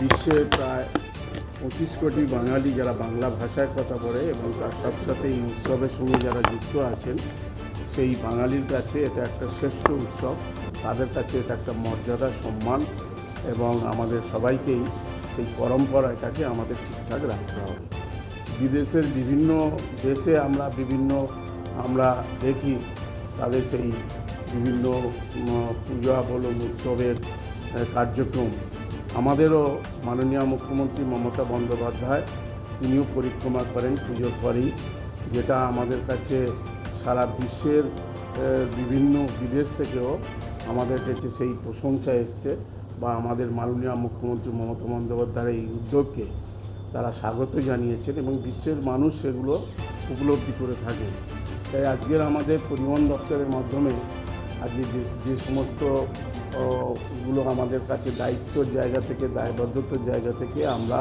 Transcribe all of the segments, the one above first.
বিশ্বে প্রায় পঁচিশ কোটি বাঙালি যারা বাংলা ভাষায় কথা বলে এবং তার সাথে সাথে এই উৎসবের সঙ্গে যারা যুক্ত আছেন, সেই বাঙালির কাছে এটা একটা শ্রেষ্ঠ উৎসব। তাদের কাছে এটা একটা মর্যাদা, সম্মান এবং আমাদের সবাইকেই সেই পরম্পরাটাকে আমাদের ঠিকঠাক রাখতে হবে। বিদেশের বিভিন্ন দেশে আমরা বিভিন্ন, আমরা দেখি তাদের সেই বিভিন্ন পূজা বলুন উৎসবের কার্যক্রম। আমাদেরও মাননীয় মুখ্যমন্ত্রী মমতা বন্দ্যোপাধ্যায়, তিনিও পরিক্রমা করেন পুজোর পরেই, যেটা আমাদের কাছে সারা বিশ্বের বিভিন্ন বিদেশ থেকেও আমাদের কাছে সেই প্রশংসা এসছে বা আমাদের মাননীয় মুখ্যমন্ত্রী মমতা বন্দ্যোপাধ্যায়ের এই উদ্যোগকে তারা স্বাগত জানিয়েছেন এবং বিশ্বের মানুষ সেগুলো উপলব্ধি করে থাকেন। তাই আজকের আমাদের পরিবহন দপ্তরের মাধ্যমে আজকে যে যে সমস্ত গুলো আমাদের কাছে দায়িত্বর জায়গা থেকে দায়বদ্ধতার জায়গা থেকে আমরা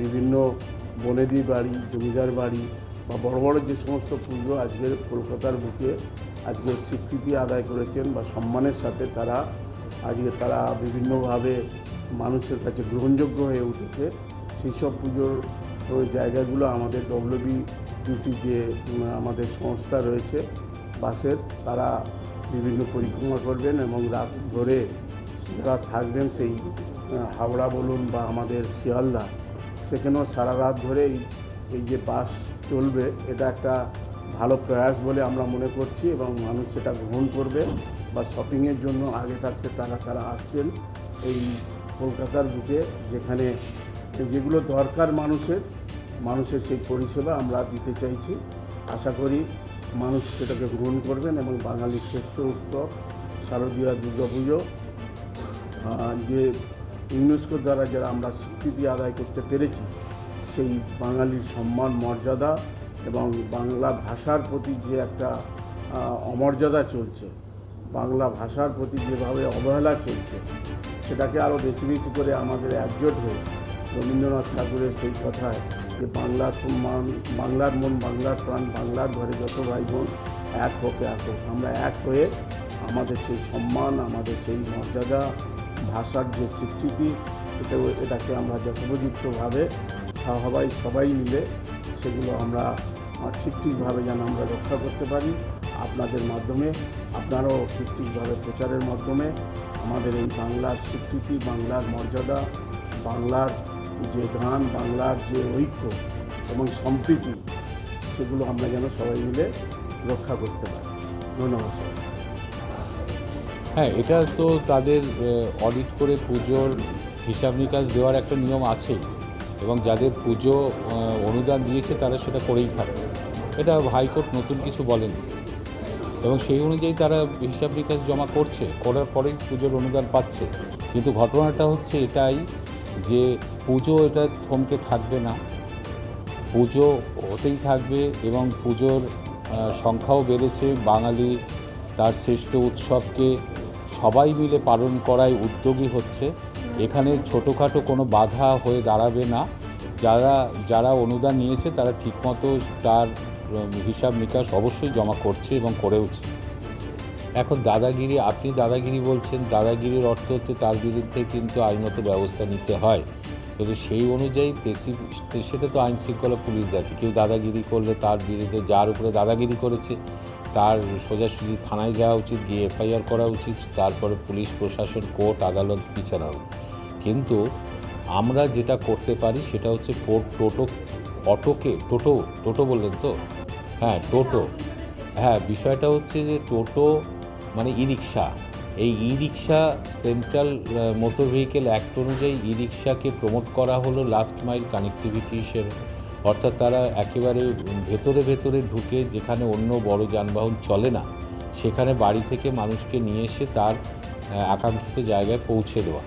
বিভিন্ন বনেদি বাড়ি, জমিদার বাড়ি বা বড় বড় যে সমস্ত পুজো আজকের কলকাতার বুকে আজকে স্বীকৃতি আদায় করেছেন বা সম্মানের সাথে তারা, আজকে তারা বিভিন্নভাবে মানুষের কাছে গ্রহণযোগ্য হয়ে উঠেছে। সেই সব পুজোর ওই জায়গাগুলো আমাদের ডব্লিউবিটিসি যে আমাদের সংস্থা রয়েছে, বাসের, তারা বিভিন্ন পরিক্রমা করবেন এবং রাত ধরে যারা থাকবেন সেই হাওড়া বলুন বা আমাদের শিয়ালদা। সেখানেও সারা রাত ধরে এই যে বাস চলবে, এটা একটা ভালো প্রয়াস বলে আমরা মনে করছি এবং মানুষ সেটা গ্রহণ করবে বা শপিংয়ের জন্য আগে থাকতে তারা তারা আসবেন এই কলকাতার বুকে যেখানে যেগুলো দরকার মানুষের মানুষের সেই পরিষেবা আমরা দিতে চাইছি। আশা করি মানুষ সেটাকে গ্রহণ করবেন এবং বাঙালির শ্রেষ্ঠ উৎসব শারদীয় আহ, যে ইউনেস্কোর দ্বারা যারা আমরা স্বীকৃতি আদায় করতে পেরেছি সেই বাঙালির সম্মান মর্যাদা এবং বাংলা ভাষার প্রতি যে একটা অমর্যাদা চলছে বাংলা ভাষার প্রতি যেভাবে অবহেলা চলছে সেটাকে আরও বেশি বেশি করে আমাদের একজোট হয়ে রবীন্দ্রনাথ ঠাকুরের সেই কথায় যে বাংলার সম্মান বাংলার মন, বাংলার প্রাণ, বাংলার ঘরে যত ভাই বোন, এক হোক এক হোক। আমরা এক হয়ে আমাদের সেই সম্মান, আমাদের সেই মর্যাদা, ভাষার যে স্বীকৃতি এটা এটাকে আমরা যথোপযুক্তভাবে সবাই সবাই মিলে সেগুলো আমরা ঠিক ঠিকভাবে যেন আমরা রক্ষা করতে পারি। আপনাদের মাধ্যমে, আপনারাও ঠিক ঠিকভাবে প্রচারের মাধ্যমে আমাদের এই বাংলার স্বীকৃতি, বাংলার মর্যাদা, বাংলার যে গান, বাংলার যে ঐক্য এবং সম্প্রীতি, সেগুলো আমরা যেন সবাই মিলে রক্ষা করতে পারি। ধন্যবাদ হ্যাঁ এটা তো তাদের অডিট করে পুজোর হিসাব নিকাশ দেওয়ার একটা নিয়ম আছেই এবং যাদের পুজো অনুদান দিয়েছে তারা সেটা করেই থাকে এটা হাইকোর্ট নতুন কিছু বলেন এবং সেই অনুযায়ী তারা হিসাব নিকাশ জমা করছে, করার পরেই পুজোর অনুদান পাচ্ছে। কিন্তু ঘটনাটা হচ্ছে এটাই যে পুজো এটা থমকে থাকবে না। পুজো হতেই থাকবে এবং পুজোর সংখ্যাও বেড়েছে। বাঙালি তার শ্রেষ্ঠ উৎসবকে সবাই মিলে পালন করায় উদ্যোগী হচ্ছে। এখানে ছোটোখাটো কোনো বাধা হয়ে দাঁড়াবে না। যারা যারা অনুদান নিয়েছে তারা ঠিকমতো তার হিসাব নিকাশ অবশ্যই জমা করছে এবং করেওছে এখন দাদাগিরি, আপনি দাদাগিরি বলছেন, দাদাগিরির অর্থ হচ্ছে তার বিরুদ্ধে কিন্তু আইনত ব্যবস্থা নিতে হয়। কিন্তু সেই অনুযায়ী বেশি সেটা তো আইন শৃঙ্খলা পুলিশ দেখে। কেউ দাদাগিরি করলে তার বিরুদ্ধে যার উপরে দাদাগিরি করেছে, তার সোজাসুজি থানায় যাওয়া উচিত, গিয়ে এফআইআর করা উচিত, তারপরে পুলিশ, প্রশাসন, কোর্ট, আদালত বিচার কিন্তু আমরা যেটা করতে পারি সেটা হচ্ছে পো- টোটো, অটোকে, টোটো টোটো বললেন তো? হ্যাঁ টোটো। হ্যাঁ বিষয়টা হচ্ছে যে টোটো মানে ই রিক্সা এই E rickshaw central motor vehicle act অনুযায়ী ই রিক্সাকে প্রমোট করা হলো লাস্ট মাইল কানেক্টিভিটি হিসেবে। অর্থাৎ তারা একেবারে ভেতরে ভেতরে ঢুকে যেখানে অন্য বড় যানবাহন চলে না, সেখানে বাড়ি থেকে মানুষকে নিয়ে এসে তার আকাঙ্ক্ষিত জায়গায় পৌঁছে দেওয়া।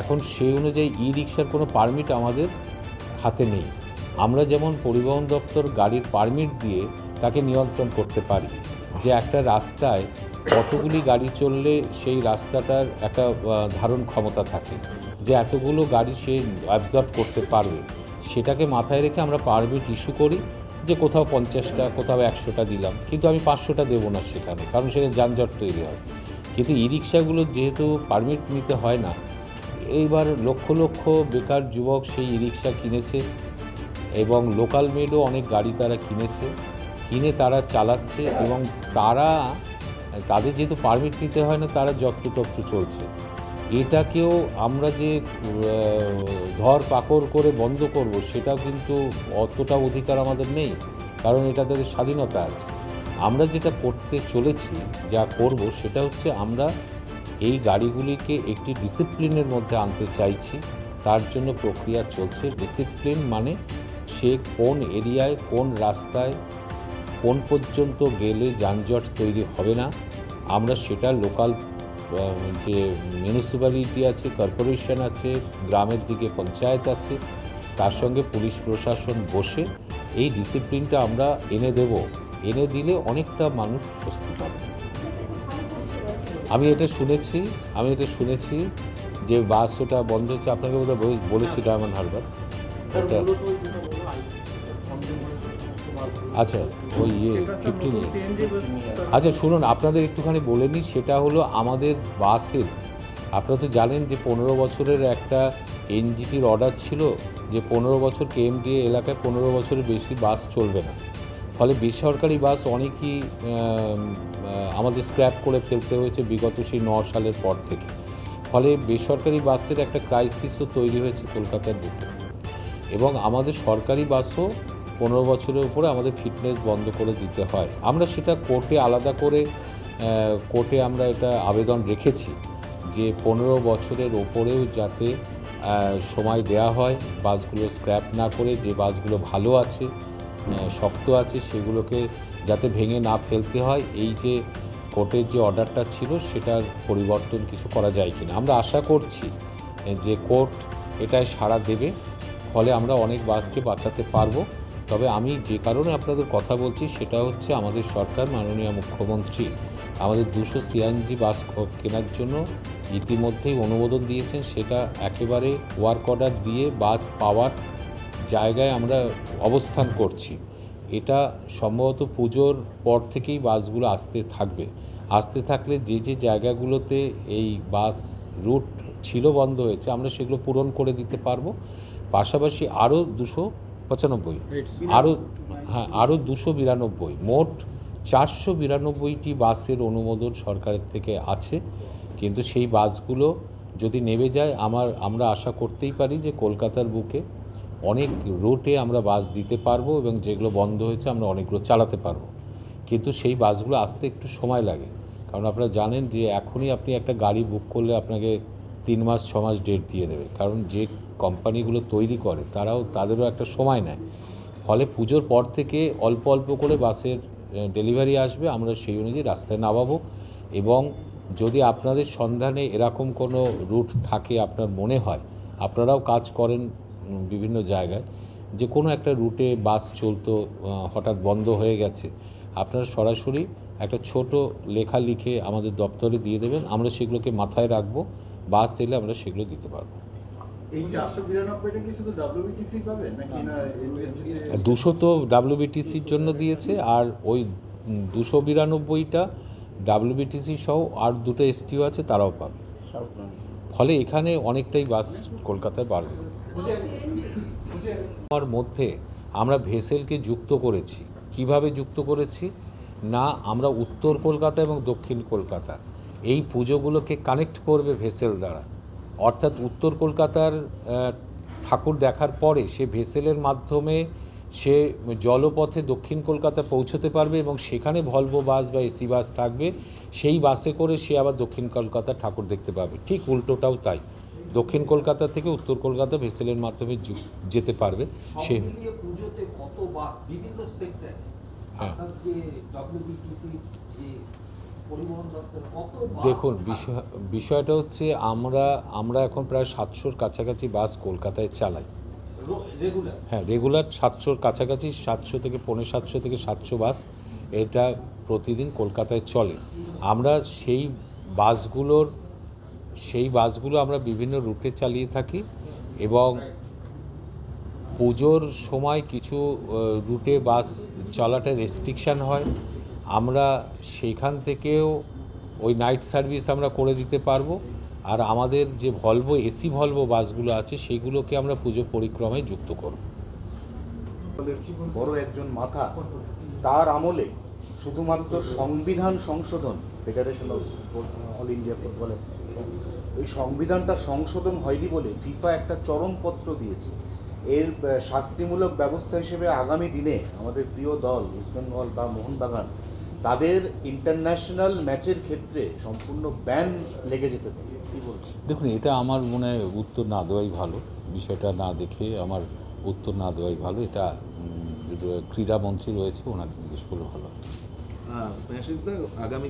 এখন সেই অনুযায়ী ই রিক্সার কোনো পারমিট আমাদের হাতে নেই। আমরা যেমন পরিবহন দপ্তর গাড়ির পারমিট দিয়ে তাকে নিয়ন্ত্রণ করতে পারি, যে একটা রাস্তায় কতগুলি গাড়ি চললে সেই রাস্তাটার একটা ধারণ ক্ষমতা থাকে। যে এতগুলো গাড়ি সে অ্যাবজর্ব করতে পারবে, সেটাকে মাথায় রেখে আমরা পারমিট ইস্যু করি, যে কোথাও পঞ্চাশটা, কোথাও একশোটা দিলাম, কিন্তু আমি পাঁচশোটা দেবো না সেখানে, কারণ সেখানে যানজট তৈরি হয়। কিন্তু ই রিক্সাগুলো যেহেতু পারমিট নিতে হয় না, এইবার লক্ষ লক্ষ বেকার যুবক সেই ই রিক্সা কিনেছে এবং লোকাল মেডও অনেক গাড়ি তারা কিনেছে। কিনে তারা চালাচ্ছে এবং তারা তাদের যেহেতু পারমিট নিতে হয় না, তারা যত্রতত্র চলছে। এটাকেও আমরা যে ধর পাকড় করে বন্ধ করব, সেটাও কিন্তু অতটা অধিকার আমাদের নেই, কারণ এটা তাদের স্বাধীনতা আছে। আমরা যেটা করতে চলেছি, যা করব, সেটা হচ্ছে আমরা এই গাড়িগুলিকে একটি ডিসিপ্লিনের মধ্যে আনতে চাইছি। তার জন্য প্রক্রিয়া চলছে। ডিসিপ্লিন মানে সে কোন এরিয়ায়, কোন রাস্তায়, কোন পর্যন্ত গেলে যানজট তৈরি হবে না আমরা সেটা লোকাল যে মিউনিসিপ্যালিটি আছে কর্পোরেশন আছে গ্রামের দিকে পঞ্চায়েত আছে তার সঙ্গে পুলিশ প্রশাসন বসে এই ডিসিপ্লিনটা আমরা এনে দেব। এনে দিলে অনেকটা মানুষ স্বস্তি পাবে। আমি এটা শুনেছি আমি এটা শুনেছি যে বাস ওটা বন্ধ হচ্ছে আপনাকে বলে- বলেছি ডায়মন্ড হারবার। ওটা আচ্ছা ওই ইয়ে ফিফটিন আচ্ছা শুনুন, আপনাদের একটুখানি বলে নিই, সেটা হলো আমাদের বাসের আপনারা তো জানেন যে পনেরো বছরের একটা এনজিটির অর্ডার ছিল যে পনেরো বছর কেএমডিএ এলাকায় পনেরো বছরের বেশি বাস চলবে না। ফলে বেসরকারি বাস অনেকই আমাদের স্ক্র্যাপ করে ফেলতে হয়েছে বিগত সেই ন সালের পর থেকে। ফলে বেসরকারি বাসের একটা ক্রাইসিসও তৈরি হয়েছে কলকাতার বুকে এবং আমাদের সরকারি বাসও পনেরো বছরের উপরে আমাদের ফিটনেস বন্ধ করে দিতে হয়। আমরা সেটা কোর্টে আলাদা করে কোর্টে আমরা এটা আবেদন রেখেছি যে পনেরো বছরের ওপরেও যাতে সময় দেয়া হয়, বাসগুলো স্ক্র্যাপ না করে যে বাসগুলো ভালো আছে শক্ত আছে সেগুলোকে যাতে ভেঙে না ফেলতে হয়। এই যে কোর্টের যে অর্ডারটা ছিল সেটার পরিবর্তন কিছু করা যায় কিনা। আমরা আশা করছি যে কোর্ট এটায় সাড়া দেবে, ফলে আমরা অনেক বাসকে বাঁচাতে পারব। তবে আমি যে কারণে আপনাদের কথা বলছি, সেটা হচ্ছে আমাদের সরকার, মাননীয় মুখ্যমন্ত্রী আমাদের দুশো সিএনজি বাস কেনার জন্য ইতিমধ্যেই অনুমোদন দিয়েছেন। সেটা একেবারে ওয়ার্ক অর্ডার দিয়ে বাস পাওয়ার জায়গায় আমরা অবস্থান করছি। এটা সম্ভবত পুজোর পর থেকেই বাসগুলো আসতে থাকবে। আসতে থাকলে যে যে জায়গাগুলোতে এই বাস রুট ছিল বন্ধ হয়েছে, আমরা সেগুলো পূরণ করে দিতে পারব। পাশাপাশি আরও দুশো পঁচানব্বই। আরও হ্যাঁ আরও দুশো বিরানব্বই। মোট চারশো বিরানব্বইটি বাসের অনুমোদন সরকারের থেকে আছে। কিন্তু সেই বাসগুলো যদি নেমে যায় আমার আমরা আশা করতেই পারি যে কলকাতার বুকে অনেক রুটে আমরা বাস দিতে পারব এবং যেগুলো বন্ধ হয়েছে আমরা অনেকগুলো চালাতে পারব। কিন্তু সেই বাসগুলো আসতে একটু সময় লাগে। কারণ আপনারা জানেন যে এখনই আপনি একটা গাড়ি বুক করলে আপনাকে তিন মাস, ছ মাস ডেট দিয়ে দেবে। কারণ যে কোম্পানিগুলো তৈরি করে, তারাও তাদেরও একটা সময় নেয়। ফলে পুজোর পর থেকে অল্প অল্প করে বাসের ডেলিভারি আসবে। আমরা সেই অনুযায়ী রাস্তায় নামাবো এবং যদি আপনাদের সন্ধানে এরকম কোনো রুট থাকে আপনার মনে হয়, আপনারাও কাজ করেন বিভিন্ন জায়গায়। যে কোনো একটা রুটে বাস চলতো হঠাৎ বন্ধ হয়ে গেছে, আপনারা সরাসরি একটা ছোট লেখা লিখে আমাদের দপ্তরে দিয়ে দেবেন। আমরা সেগুলোকে মাথায় রাখব। বাস এলে আমরা সেগুলো দিতে পারব। NSDC? দুশো তো ডাব্লিউবিটিসির জন্য দিয়েছে আর ওই দুশো বিরানব্বইটা ডাব্লিউবিটিসি সহ আর দুটো এসটিও আছে তারাও পাবে। ফলে এখানে অনেকটাই বাস কলকাতায় বাড়বে আমার মধ্যে আমরা ভেসেলকে যুক্ত করেছি। কীভাবে যুক্ত করেছি? না আমরা উত্তর কলকাতা এবং দক্ষিণ কলকাতা। এই পুজোগুলোকে কানেক্ট করবে ভেসেল দ্বারা। অর্থাৎ উত্তর কলকাতার ঠাকুর দেখার পরে সে ভেসেলের মাধ্যমে সে জলপথে দক্ষিণ কলকাতা পৌঁছতে পারবে এবং সেখানে ভলভো বাস বা এসি বাস থাকবে। সেই বাসে করে সে আবার দক্ষিণ কলকাতা ঠাকুর দেখতে পাবে। ঠিক উল্টোটাও তাই। দক্ষিণ কলকাতা থেকে উত্তর কলকাতা ভেসেলের মাধ্যমে যেতে পারবে। সে হ্যাঁ। দেখুন, বিষয়, বিষয়টা হচ্ছে আমরা আমরা এখন প্রায় সাতশোর কাছাকাছি বাস কলকাতায় চালাই। হ্যাঁ রেগুলার সাতশোর কাছাকাছি, সাতশো থেকে পনেরো সাতশো থেকে সাতশো বাস এটা প্রতিদিন কলকাতায় চলে। আমরা সেই বাসগুলোর, সেই বাসগুলো আমরা বিভিন্ন রুটে চালিয়ে থাকি এবং পুজোর সময় কিছু রুটে বাস চলাটা রেস্ট্রিকশান হয়। আমরা সেইখান থেকেও ওই নাইট সার্ভিস আমরা করে দিতে পারব। আর আমাদের যে ভলভো এসি ভলভো বাসগুলো আছে সেইগুলোকে আমরা পুজো পরিক্রমায় যুক্ত করব। বড় একজন মাথা, তার আমলে শুধুমাত্র সংবিধান সংশোধন ফেডারেশন অফ অল ইন্ডিয়া ফুটবলের ওই সংবিধানটা সংশোধন হয়নি বলে ফিফা একটা চরমপত্র দিয়েছে। এর শাস্তিমূলক ব্যবস্থা হিসেবে আগামী দিনে আমাদের প্রিয় দল ইস্টবেঙ্গল বা মোহনবাগান তাদের ইন্টারন্যাশনাল ম্যাচের ক্ষেত্রে সম্পূর্ণ ব্যান লেগে যেতে পারে। দেখুন এটা আমার মনে হয় উত্তর না দেওয়াই ভালো। বিষয়টা না দেখে আমার উত্তর না দেওয়াই ভালো। এটা ক্রীড়া ক্রীড়ামন্ত্রী রয়েছে ওনাকে জিজ্ঞেস করলে ভালো হয়। আগামী